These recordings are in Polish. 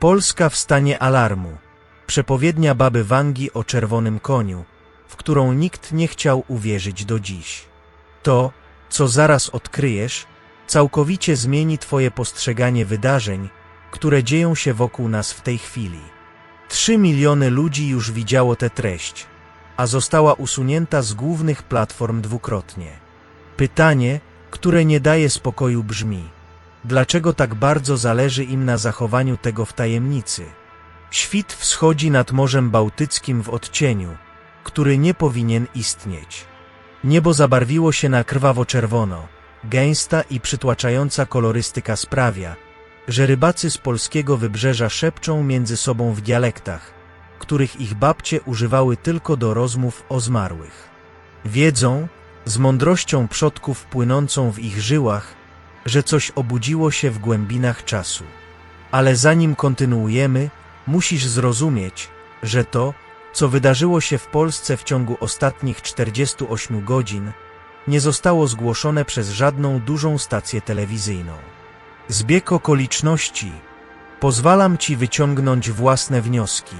Polska w stanie alarmu. Przepowiednia baby Wangi o czerwonym koniu, w którą nikt nie chciał uwierzyć do dziś. To, co zaraz odkryjesz, całkowicie zmieni Twoje postrzeganie wydarzeń, które dzieją się wokół nas w tej chwili. Trzy miliony ludzi już widziało tę treść, a została usunięta z głównych platform dwukrotnie. Pytanie, które nie daje spokoju brzmi: dlaczego tak bardzo zależy im na zachowaniu tego w tajemnicy? Świt wschodzi nad Morzem Bałtyckim w odcieniu, który nie powinien istnieć. Niebo zabarwiło się na krwawo-czerwono, gęsta i przytłaczająca kolorystyka sprawia, że rybacy z polskiego wybrzeża szepczą między sobą w dialektach, których ich babcie używały tylko do rozmów o zmarłych. Wiedzą, z mądrością przodków płynącą w ich żyłach, że coś obudziło się w głębinach czasu. Ale zanim kontynuujemy, musisz zrozumieć, że to, co wydarzyło się w Polsce w ciągu ostatnich 48 godzin, nie zostało zgłoszone przez żadną dużą stację telewizyjną. Zbieg okoliczności pozwalam Ci wyciągnąć własne wnioski.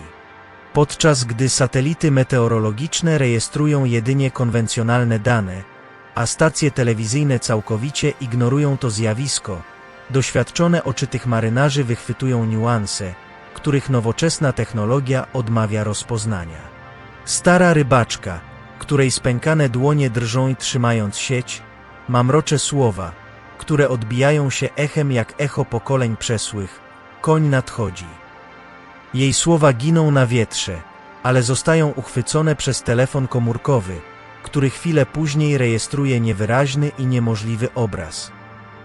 Podczas gdy satelity meteorologiczne rejestrują jedynie konwencjonalne dane, a stacje telewizyjne całkowicie ignorują to zjawisko, doświadczone oczy tych marynarzy wychwytują niuanse, których nowoczesna technologia odmawia rozpoznania. Stara rybaczka, której spękane dłonie drżą trzymając sieć, mamrocze słowa, które odbijają się echem jak echo pokoleń przesłych. Koń nadchodzi. Jej słowa giną na wietrze, ale zostają uchwycone przez telefon komórkowy, który chwilę później rejestruje niewyraźny i niemożliwy obraz.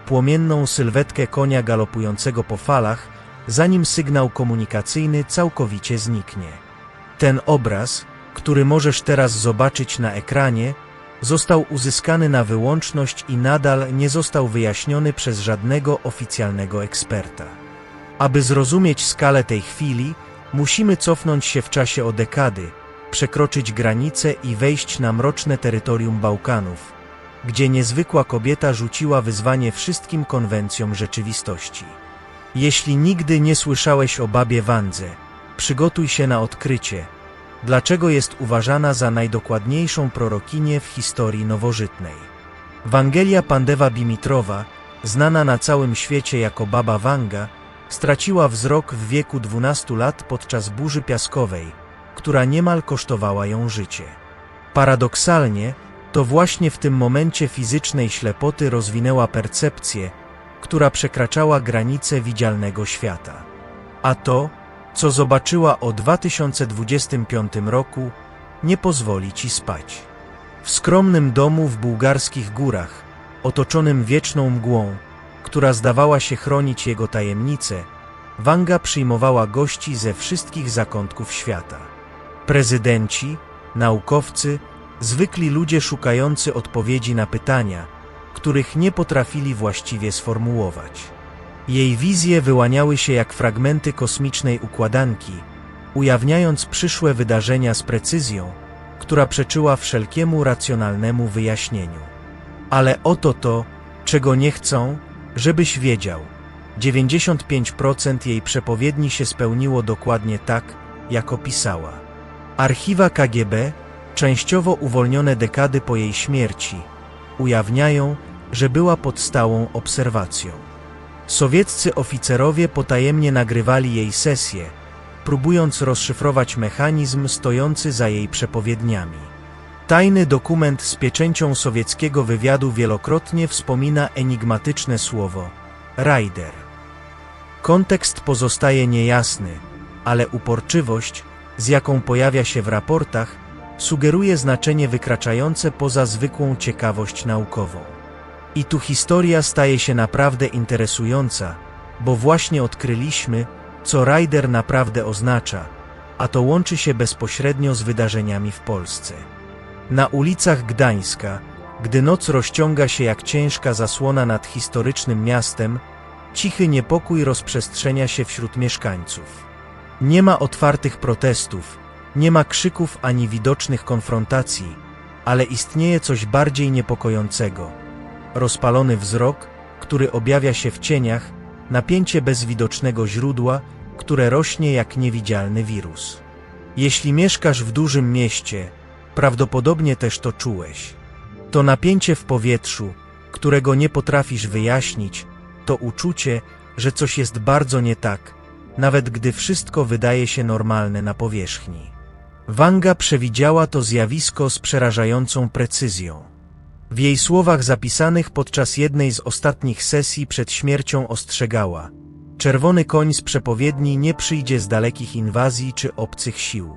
Płomienną sylwetkę konia galopującego po falach, zanim sygnał komunikacyjny całkowicie zniknie. Ten obraz, który możesz teraz zobaczyć na ekranie, został uzyskany na wyłączność i nadal nie został wyjaśniony przez żadnego oficjalnego eksperta. Aby zrozumieć skalę tej chwili, musimy cofnąć się w czasie o dekady, przekroczyć granice i wejść na mroczne terytorium Bałkanów, gdzie niezwykła kobieta rzuciła wyzwanie wszystkim konwencjom rzeczywistości. Jeśli nigdy nie słyszałeś o babie Wandze, przygotuj się na odkrycie, dlaczego jest uważana za najdokładniejszą prorokinię w historii nowożytnej. Wangelia Pandewa Bimitrowa, znana na całym świecie jako Baba Wanga, straciła wzrok w wieku 12 lat podczas burzy piaskowej, która niemal kosztowała ją życie. Paradoksalnie, to właśnie w tym momencie fizycznej ślepoty rozwinęła percepcję, która przekraczała granice widzialnego świata. A to, co zobaczyła o 2025 roku, nie pozwoli ci spać. W skromnym domu w bułgarskich górach, otoczonym wieczną mgłą, która zdawała się chronić jego tajemnice, Wanga przyjmowała gości ze wszystkich zakątków świata. Prezydenci, naukowcy, zwykli ludzie szukający odpowiedzi na pytania, których nie potrafili właściwie sformułować. Jej wizje wyłaniały się jak fragmenty kosmicznej układanki, ujawniając przyszłe wydarzenia z precyzją, która przeczyła wszelkiemu racjonalnemu wyjaśnieniu. Ale oto to, czego nie chcą, żebyś wiedział. 95% jej przepowiedni się spełniło dokładnie tak, jak opisała. Archiwa KGB, częściowo uwolnione dekady po jej śmierci, ujawniają, że była pod stałą obserwacją. Sowieccy oficerowie potajemnie nagrywali jej sesje, próbując rozszyfrować mechanizm stojący za jej przepowiedniami. Tajny dokument z pieczęcią sowieckiego wywiadu wielokrotnie wspomina enigmatyczne słowo Raider. Kontekst pozostaje niejasny, ale uporczywość, z jaką pojawia się w raportach, sugeruje znaczenie wykraczające poza zwykłą ciekawość naukową. I tu historia staje się naprawdę interesująca, bo właśnie odkryliśmy, co Rider naprawdę oznacza, a to łączy się bezpośrednio z wydarzeniami w Polsce. Na ulicach Gdańska, gdy noc rozciąga się jak ciężka zasłona nad historycznym miastem, cichy niepokój rozprzestrzenia się wśród mieszkańców. Nie ma otwartych protestów, nie ma krzyków ani widocznych konfrontacji, ale istnieje coś bardziej niepokojącego. Rozpalony wzrok, który objawia się w cieniach, napięcie bez widocznego źródła które rośnie jak niewidzialny wirus. Jeśli mieszkasz w dużym mieście, prawdopodobnie też to czułeś. To napięcie w powietrzu, którego nie potrafisz wyjaśnić, to uczucie, że coś jest bardzo nie tak, nawet gdy wszystko wydaje się normalne na powierzchni. Wanga przewidziała to zjawisko z przerażającą precyzją. W jej słowach zapisanych podczas jednej z ostatnich sesji przed śmiercią ostrzegała: Czerwony koń z przepowiedni nie przyjdzie z dalekich inwazji czy obcych sił.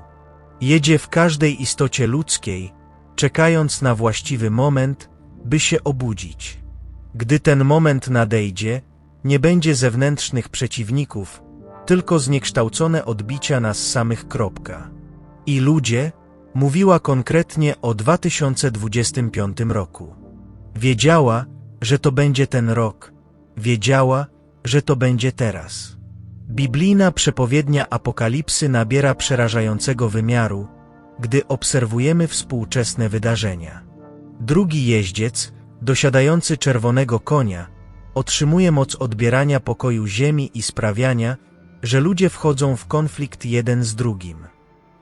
Jedzie w każdej istocie ludzkiej, czekając na właściwy moment, by się obudzić. Gdy ten moment nadejdzie, nie będzie zewnętrznych przeciwników, tylko zniekształcone odbicia nas samych. Kropka. I ludzie, mówiła konkretnie o 2025 roku. Wiedziała, że to będzie ten rok, wiedziała, że to będzie teraz. Biblijna przepowiednia apokalipsy nabiera przerażającego wymiaru, gdy obserwujemy współczesne wydarzenia. Drugi jeździec, dosiadający czerwonego konia, otrzymuje moc odbierania pokoju ziemi i sprawiania, że ludzie wchodzą w konflikt jeden z drugim.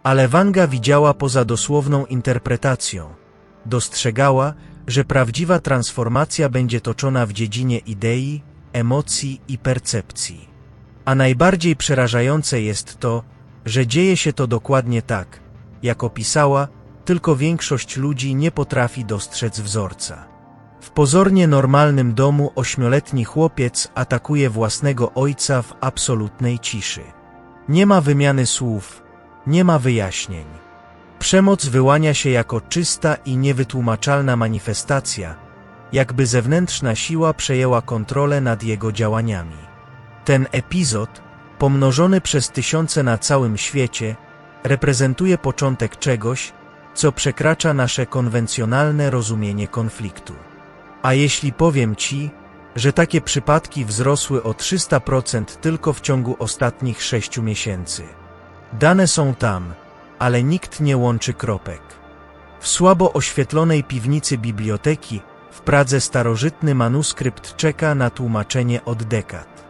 Ale Wanga widziała poza dosłowną interpretacją. Dostrzegała, że prawdziwa transformacja będzie toczona w dziedzinie idei, emocji i percepcji. A najbardziej przerażające jest to, że dzieje się to dokładnie tak, jak opisała, tylko większość ludzi nie potrafi dostrzec wzorca. W pozornie normalnym domu ośmioletni chłopiec atakuje własnego ojca w absolutnej ciszy. Nie ma wymiany słów, nie ma wyjaśnień. Przemoc wyłania się jako czysta i niewytłumaczalna manifestacja, jakby zewnętrzna siła przejęła kontrolę nad jego działaniami. Ten epizod, pomnożony przez tysiące na całym świecie, reprezentuje początek czegoś, co przekracza nasze konwencjonalne rozumienie konfliktu. A jeśli powiem Ci, że takie przypadki wzrosły o 300% tylko w ciągu ostatnich sześciu miesięcy. Dane są tam, ale nikt nie łączy kropek. W słabo oświetlonej piwnicy biblioteki w Pradze starożytny manuskrypt czeka na tłumaczenie od dekad.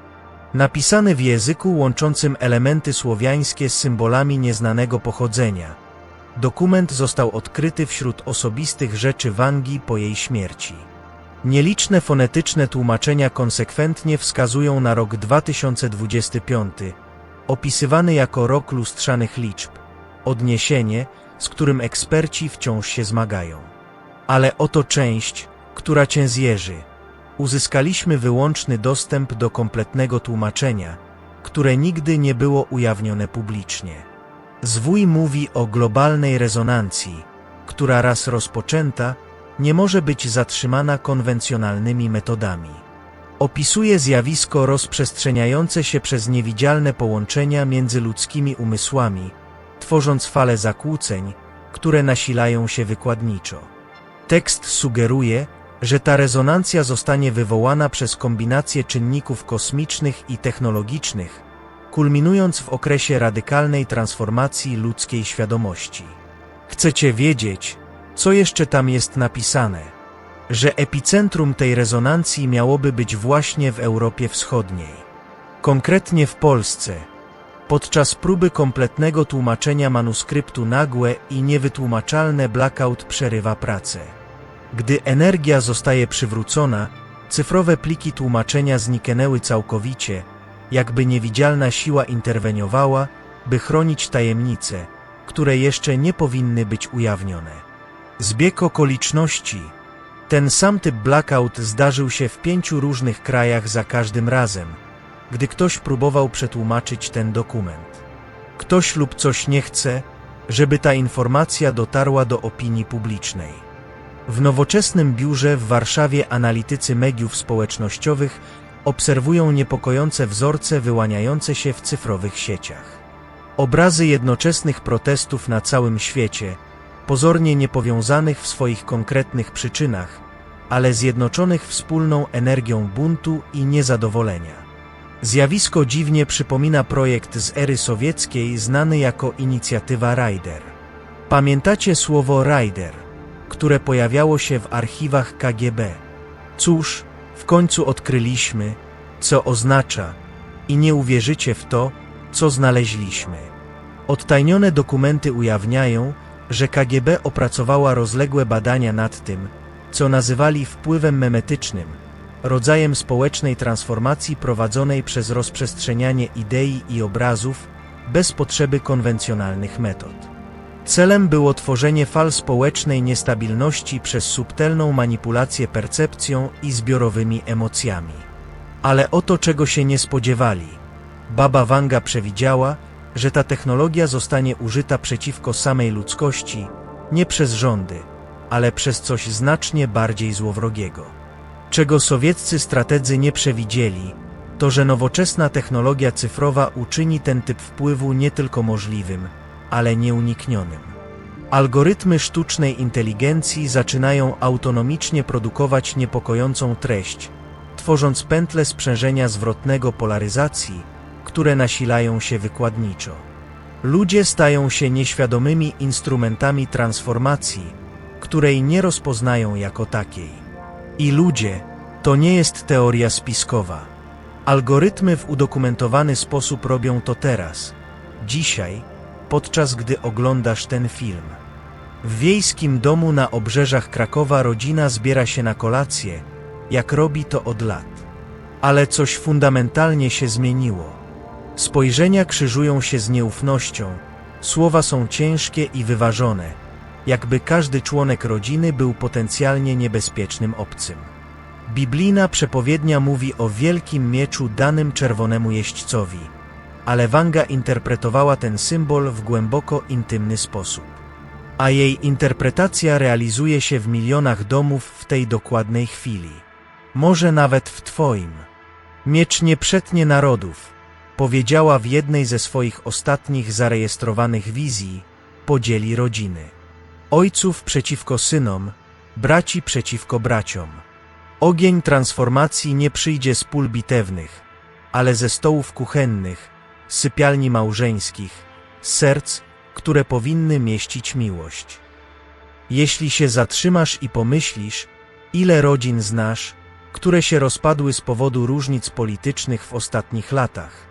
Napisany w języku łączącym elementy słowiańskie z symbolami nieznanego pochodzenia. Dokument został odkryty wśród osobistych rzeczy Wangi po jej śmierci. Nieliczne fonetyczne tłumaczenia konsekwentnie wskazują na rok 2025, opisywany jako rok lustrzanych liczb, odniesienie, z którym eksperci wciąż się zmagają. Ale oto część, która cię zjeży. Uzyskaliśmy wyłączny dostęp do kompletnego tłumaczenia, które nigdy nie było ujawnione publicznie. Zwój mówi o globalnej rezonancji, która raz rozpoczęta, nie może być zatrzymana konwencjonalnymi metodami. Opisuje zjawisko rozprzestrzeniające się przez niewidzialne połączenia między ludzkimi umysłami, tworząc fale zakłóceń, które nasilają się wykładniczo. Tekst sugeruje, że ta rezonancja zostanie wywołana przez kombinację czynników kosmicznych i technologicznych, kulminując w okresie radykalnej transformacji ludzkiej świadomości. Chcecie wiedzieć, co jeszcze tam jest napisane? Że epicentrum tej rezonancji miałoby być właśnie w Europie Wschodniej. Konkretnie w Polsce. Podczas próby kompletnego tłumaczenia manuskryptu nagłe i niewytłumaczalne blackout przerywa pracę. Gdy energia zostaje przywrócona, cyfrowe pliki tłumaczenia zniknęły całkowicie, jakby niewidzialna siła interweniowała, by chronić tajemnice, które jeszcze nie powinny być ujawnione. Zbieg okoliczności. Ten sam typ blackout zdarzył się w pięciu różnych krajach za każdym razem, gdy ktoś próbował przetłumaczyć ten dokument. Ktoś lub coś nie chce, żeby ta informacja dotarła do opinii publicznej. W nowoczesnym biurze w Warszawie analitycy mediów społecznościowych obserwują niepokojące wzorce wyłaniające się w cyfrowych sieciach. Obrazy jednoczesnych protestów na całym świecie – pozornie niepowiązanych w swoich konkretnych przyczynach, ale zjednoczonych wspólną energią buntu i niezadowolenia. Zjawisko dziwnie przypomina projekt z ery sowieckiej znany jako inicjatywa Rider. Pamiętacie słowo Rider, które pojawiało się w archiwach KGB? Cóż, w końcu odkryliśmy, co oznacza, i nie uwierzycie w to, co znaleźliśmy. Odtajnione dokumenty ujawniają, że KGB opracowała rozległe badania nad tym, co nazywali wpływem memetycznym, rodzajem społecznej transformacji prowadzonej przez rozprzestrzenianie idei i obrazów bez potrzeby konwencjonalnych metod. Celem było tworzenie fal społecznej niestabilności przez subtelną manipulację percepcją i zbiorowymi emocjami. Ale oto czego się nie spodziewali. Baba Wanga przewidziała, że ta technologia zostanie użyta przeciwko samej ludzkości, nie przez rządy, ale przez coś znacznie bardziej złowrogiego. Czego sowieccy strategzy nie przewidzieli, to że nowoczesna technologia cyfrowa uczyni ten typ wpływu nie tylko możliwym, ale nieuniknionym. Algorytmy sztucznej inteligencji zaczynają autonomicznie produkować niepokojącą treść, tworząc pętle sprzężenia zwrotnego polaryzacji, które nasilają się wykładniczo. Ludzie stają się nieświadomymi instrumentami transformacji, której nie rozpoznają jako takiej. I ludzie to nie jest teoria spiskowa. Algorytmy w udokumentowany sposób robią to teraz, dzisiaj, podczas gdy oglądasz ten film. W wiejskim domu na obrzeżach Krakowa rodzina zbiera się na kolację, jak robi to od lat. Ale coś fundamentalnie się zmieniło. Spojrzenia krzyżują się z nieufnością, słowa są ciężkie i wyważone, jakby każdy członek rodziny był potencjalnie niebezpiecznym obcym. Biblijna przepowiednia mówi o wielkim mieczu danym czerwonemu jeźdźcowi, ale Wanga interpretowała ten symbol w głęboko intymny sposób. A jej interpretacja realizuje się w milionach domów w tej dokładnej chwili. Może nawet w Twoim. Miecz nie przetnie narodów, powiedziała w jednej ze swoich ostatnich zarejestrowanych wizji, podzieli rodziny. Ojców przeciwko synom, braci przeciwko braciom. Ogień transformacji nie przyjdzie z pól bitewnych, ale ze stołów kuchennych, sypialni małżeńskich, serc, które powinny mieścić miłość. Jeśli się zatrzymasz i pomyślisz, ile rodzin znasz, które się rozpadły z powodu różnic politycznych w ostatnich latach,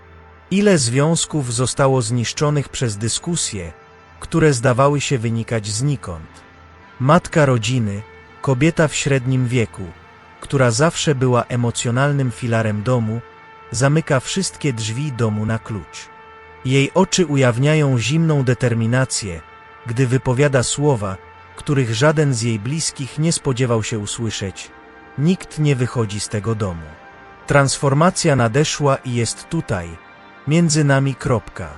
ile związków zostało zniszczonych przez dyskusje, które zdawały się wynikać znikąd. Matka rodziny, kobieta w średnim wieku, która zawsze była emocjonalnym filarem domu, zamyka wszystkie drzwi domu na klucz. Jej oczy ujawniają zimną determinację, gdy wypowiada słowa, których żaden z jej bliskich nie spodziewał się usłyszeć. Nikt nie wychodzi z tego domu. Transformacja nadeszła i jest tutaj, między nami kropka.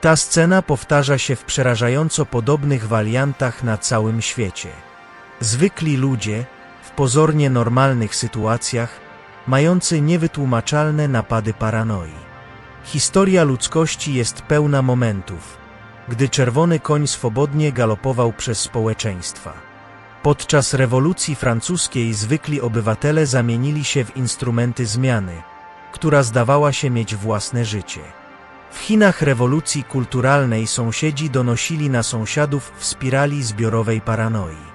Ta scena powtarza się w przerażająco podobnych wariantach na całym świecie. Zwykli ludzie, w pozornie normalnych sytuacjach, mający niewytłumaczalne napady paranoi. Historia ludzkości jest pełna momentów, gdy czerwony koń swobodnie galopował przez społeczeństwa. Podczas rewolucji francuskiej zwykli obywatele zamienili się w instrumenty zmiany, która zdawała się mieć własne życie. W Chinach rewolucji kulturalnej sąsiedzi donosili na sąsiadów w spirali zbiorowej paranoi.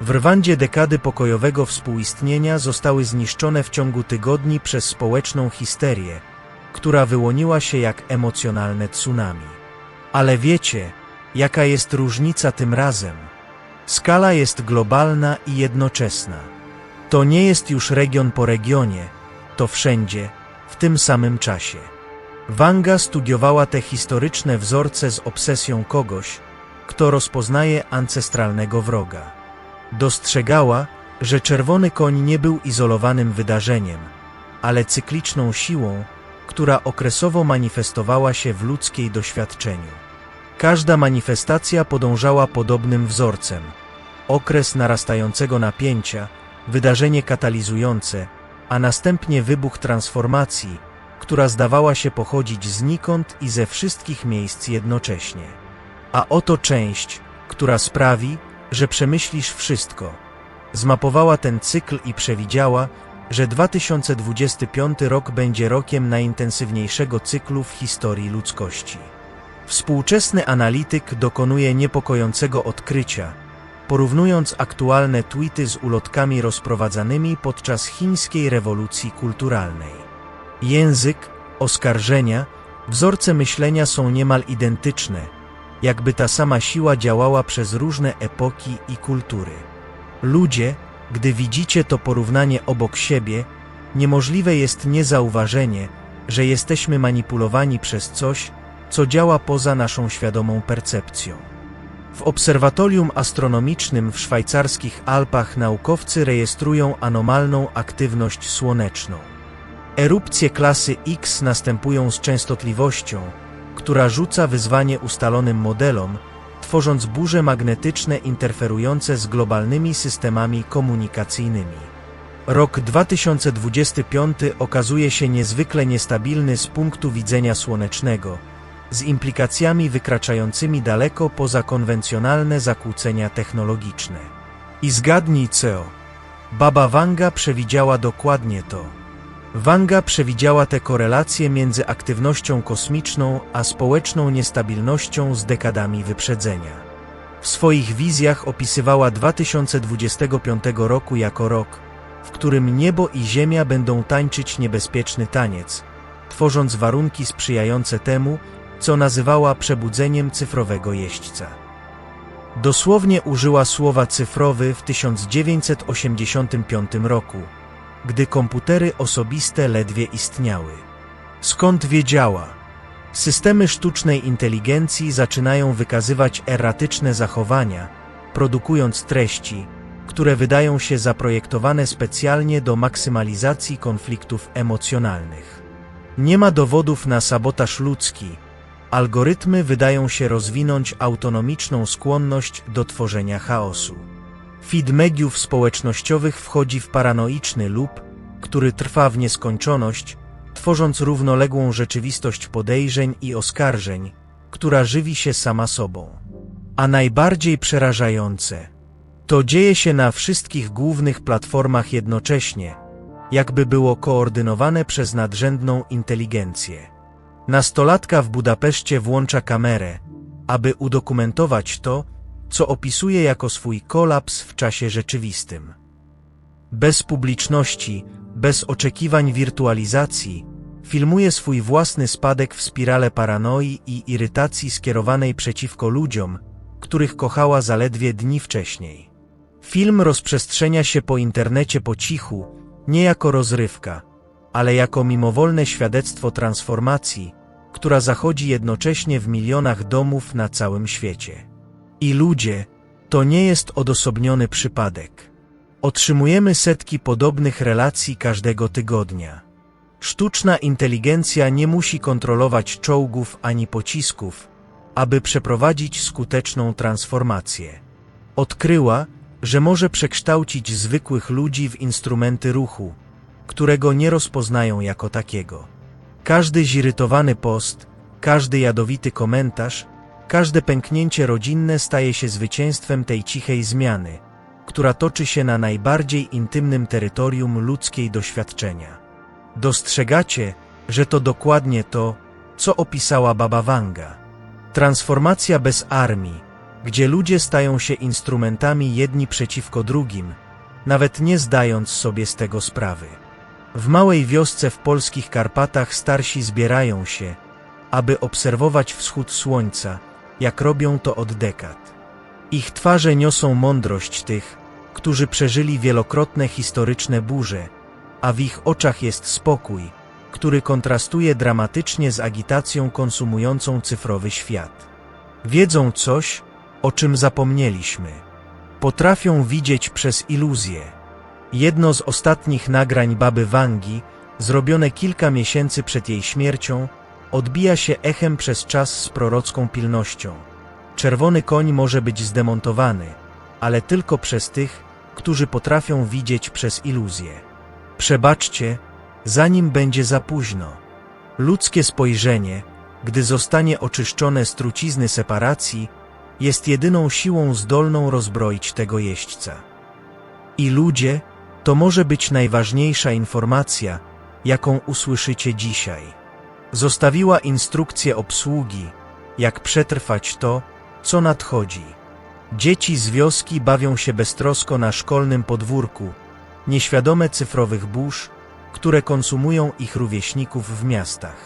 W Rwandzie dekady pokojowego współistnienia zostały zniszczone w ciągu tygodni przez społeczną histerię, która wyłoniła się jak emocjonalne tsunami. Ale wiecie, jaka jest różnica tym razem? Skala jest globalna i jednoczesna. To nie jest już region po regionie, to wszędzie, w tym samym czasie. Wanga studiowała te historyczne wzorce z obsesją kogoś, kto rozpoznaje ancestralnego wroga. Dostrzegała, że czerwony koń nie był izolowanym wydarzeniem, ale cykliczną siłą, która okresowo manifestowała się w ludzkiej doświadczeniu. Każda manifestacja podążała podobnym wzorcem. Okres narastającego napięcia, wydarzenie katalizujące, a następnie wybuch transformacji, która zdawała się pochodzić znikąd i ze wszystkich miejsc jednocześnie. A oto część, która sprawi, że przemyślisz wszystko. Zmapowała ten cykl i przewidziała, że 2025 rok będzie rokiem najintensywniejszego cyklu w historii ludzkości. Współczesny analityk dokonuje niepokojącego odkrycia, porównując aktualne tweety z ulotkami rozprowadzanymi podczas chińskiej rewolucji kulturalnej. Język, oskarżenia, Wzorce myślenia są niemal identyczne, jakby ta sama siła działała przez różne epoki i kultury. Ludzie, gdy widzicie to porównanie obok siebie, niemożliwe jest niezauważenie, że jesteśmy manipulowani przez coś, co działa poza naszą świadomą percepcją. W obserwatorium astronomicznym w szwajcarskich Alpach naukowcy rejestrują anomalną aktywność słoneczną. Erupcje klasy X następują z częstotliwością, która rzuca wyzwanie ustalonym modelom, tworząc burze magnetyczne interferujące z globalnymi systemami komunikacyjnymi. Rok 2025 okazuje się niezwykle niestabilny z punktu widzenia słonecznego, z implikacjami wykraczającymi daleko poza konwencjonalne zakłócenia technologiczne. I zgadnij co? Baba Wanga przewidziała dokładnie to. Wanga przewidziała te korelacje między aktywnością kosmiczną a społeczną niestabilnością z dekadami wyprzedzenia. W swoich wizjach opisywała 2025 roku jako rok, w którym niebo i ziemia będą tańczyć niebezpieczny taniec, tworząc warunki sprzyjające temu, co nazywała przebudzeniem cyfrowego jeźdźca. Dosłownie użyła słowa cyfrowy w 1985 roku, gdy komputery osobiste ledwie istniały. Skąd wiedziała? Systemy sztucznej inteligencji zaczynają wykazywać erratyczne zachowania, produkując treści, które wydają się zaprojektowane specjalnie do maksymalizacji konfliktów emocjonalnych. Nie ma dowodów na sabotaż ludzki, Algorytmy wydają się rozwinąć autonomiczną skłonność do tworzenia chaosu. Feed mediów społecznościowych wchodzi w paranoiczny lub, który trwa w nieskończoność, tworząc równoległą rzeczywistość podejrzeń i oskarżeń, która żywi się sama sobą. A najbardziej przerażające, to dzieje się na wszystkich głównych platformach jednocześnie, jakby było koordynowane przez nadrzędną inteligencję. Nastolatka w Budapeszcie włącza kamerę, aby udokumentować to, co opisuje jako swój kolaps w czasie rzeczywistym. Bez publiczności, bez oczekiwań wirtualizacji, filmuje swój własny spadek w spirale paranoi i irytacji skierowanej przeciwko ludziom, których kochała zaledwie dni wcześniej. Film rozprzestrzenia się po internecie po cichu, nie jako rozrywka, ale jako mimowolne świadectwo transformacji, która zachodzi jednocześnie w milionach domów na całym świecie. I ludzie, to nie jest odosobniony przypadek. Otrzymujemy setki podobnych relacji każdego tygodnia. Sztuczna inteligencja nie musi kontrolować czołgów ani pocisków, aby przeprowadzić skuteczną transformację. Odkryła, że może przekształcić zwykłych ludzi w instrumenty ruchu, którego nie rozpoznają jako takiego. Każdy zirytowany post, każdy jadowity komentarz, każde pęknięcie rodzinne staje się zwycięstwem tej cichej zmiany, która toczy się na najbardziej intymnym terytorium ludzkiej doświadczenia. Dostrzegacie, że to dokładnie to, co opisała Baba Wanga. Transformacja bez armii, gdzie ludzie stają się instrumentami jedni przeciwko drugim, nawet nie zdając sobie z tego sprawy. W małej wiosce w polskich Karpatach starsi zbierają się, aby obserwować wschód słońca, jak robią to od dekad. Ich twarze niosą mądrość tych, którzy przeżyli wielokrotne historyczne burze, a w ich oczach jest spokój, który kontrastuje dramatycznie z agitacją konsumującą cyfrowy świat. Wiedzą coś, o czym zapomnieliśmy. Potrafią widzieć przez iluzję. Jedno z ostatnich nagrań baby Wangi, zrobione kilka miesięcy przed jej śmiercią, odbija się echem przez czas z prorocką pilnością. Czerwony koń może być zdemontowany, ale tylko przez tych, którzy potrafią widzieć przez iluzję. Przebaczcie, zanim będzie za późno. Ludzkie spojrzenie, gdy zostanie oczyszczone z trucizny separacji, jest jedyną siłą zdolną rozbroić tego jeźdźca. I ludzie, to może być najważniejsza informacja, jaką usłyszycie dzisiaj. Zostawiła instrukcję obsługi, jak przetrwać to, co nadchodzi. Dzieci z wioski bawią się beztrosko na szkolnym podwórku, nieświadome cyfrowych burz, które konsumują ich rówieśników w miastach.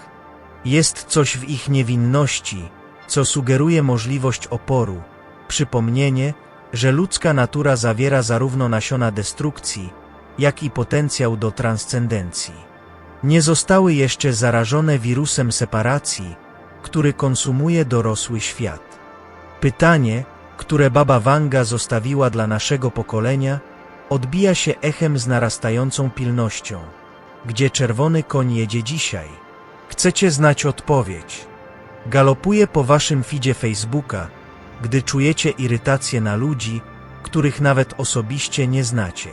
Jest coś w ich niewinności, co sugeruje możliwość oporu, przypomnienie, że ludzka natura zawiera zarówno nasiona destrukcji, jak i potencjał do transcendencji. Nie zostały jeszcze zarażone wirusem separacji, który konsumuje dorosły świat. Pytanie, które baba Wanga zostawiła dla naszego pokolenia, odbija się echem z narastającą pilnością. Gdzie czerwony koń jedzie dzisiaj? Chcecie znać odpowiedź? Galopuje po waszym feedzie Facebooka, gdy czujecie irytację na ludzi, których nawet osobiście nie znacie.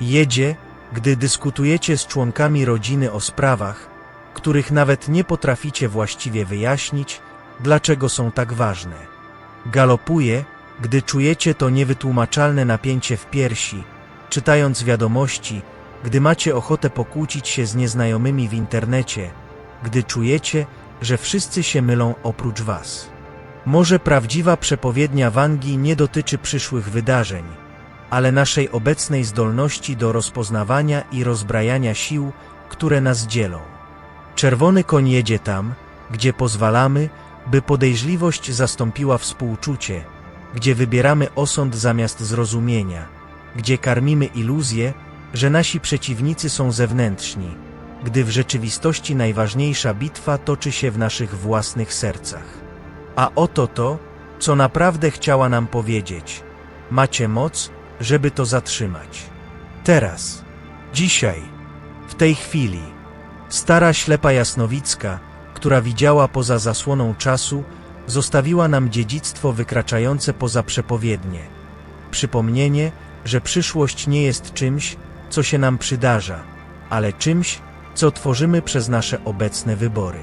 Jedzie, gdy dyskutujecie z członkami rodziny o sprawach, których nawet nie potraficie właściwie wyjaśnić, dlaczego są tak ważne. Galopuje, gdy czujecie to niewytłumaczalne napięcie w piersi, czytając wiadomości, gdy macie ochotę pokłócić się z nieznajomymi w internecie, gdy czujecie, że wszyscy się mylą oprócz was. Może prawdziwa przepowiednia Wangi nie dotyczy przyszłych wydarzeń, ale naszej obecnej zdolności do rozpoznawania i rozbrajania sił, które nas dzielą. Czerwony koń jedzie tam, gdzie pozwalamy, by podejrzliwość zastąpiła współczucie, gdzie wybieramy osąd zamiast zrozumienia, gdzie karmimy iluzję, że nasi przeciwnicy są zewnętrzni, gdy w rzeczywistości najważniejsza bitwa toczy się w naszych własnych sercach. A oto to, co naprawdę chciała nam powiedzieć. Macie moc, żeby to zatrzymać. Teraz, dzisiaj, w tej chwili, stara ślepa jasnowicka, która widziała poza zasłoną czasu, zostawiła nam dziedzictwo wykraczające poza przepowiednie. Przypomnienie, że przyszłość nie jest czymś, co się nam przydarza, ale czymś, co tworzymy przez nasze obecne wybory.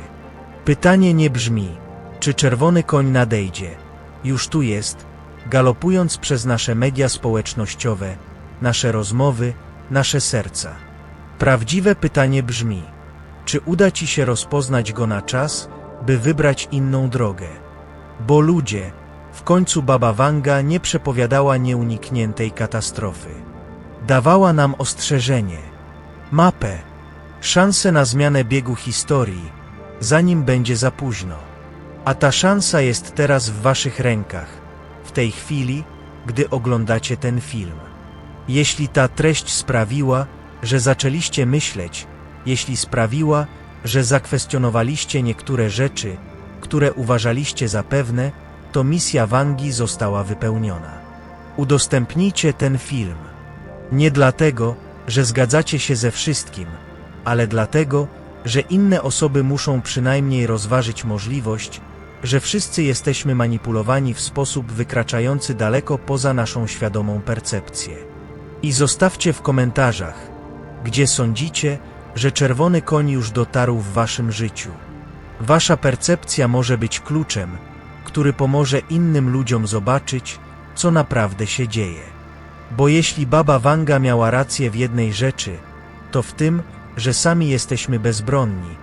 Pytanie nie brzmi, czy czerwony koń nadejdzie. Już tu jest, galopując przez nasze media społecznościowe, nasze rozmowy, nasze serca. Prawdziwe pytanie brzmi, czy uda Ci się rozpoznać go na czas, by wybrać inną drogę? Bo ludzie, w końcu Baba Wanga nie przepowiadała nieunikniętej katastrofy. Dawała nam ostrzeżenie, mapę, szansę na zmianę biegu historii, zanim będzie za późno. A ta szansa jest teraz w Waszych rękach, w tej chwili, gdy oglądacie ten film. Jeśli ta treść sprawiła, że zaczęliście myśleć, jeśli sprawiła, że zakwestionowaliście niektóre rzeczy, które uważaliście za pewne, to misja Wangi została wypełniona. Udostępnijcie ten film. Nie dlatego, że zgadzacie się ze wszystkim, ale dlatego, że inne osoby muszą przynajmniej rozważyć możliwość, że wszyscy jesteśmy manipulowani w sposób wykraczający daleko poza naszą świadomą percepcję. I zostawcie w komentarzach, gdzie sądzicie, że czerwony koń już dotarł w waszym życiu. Wasza percepcja może być kluczem, który pomoże innym ludziom zobaczyć, co naprawdę się dzieje. Bo jeśli Baba Wanga miała rację w jednej rzeczy, to w tym, że sami jesteśmy bezbronni,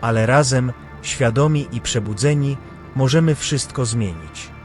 ale razem, świadomi i przebudzeni, możemy wszystko zmienić.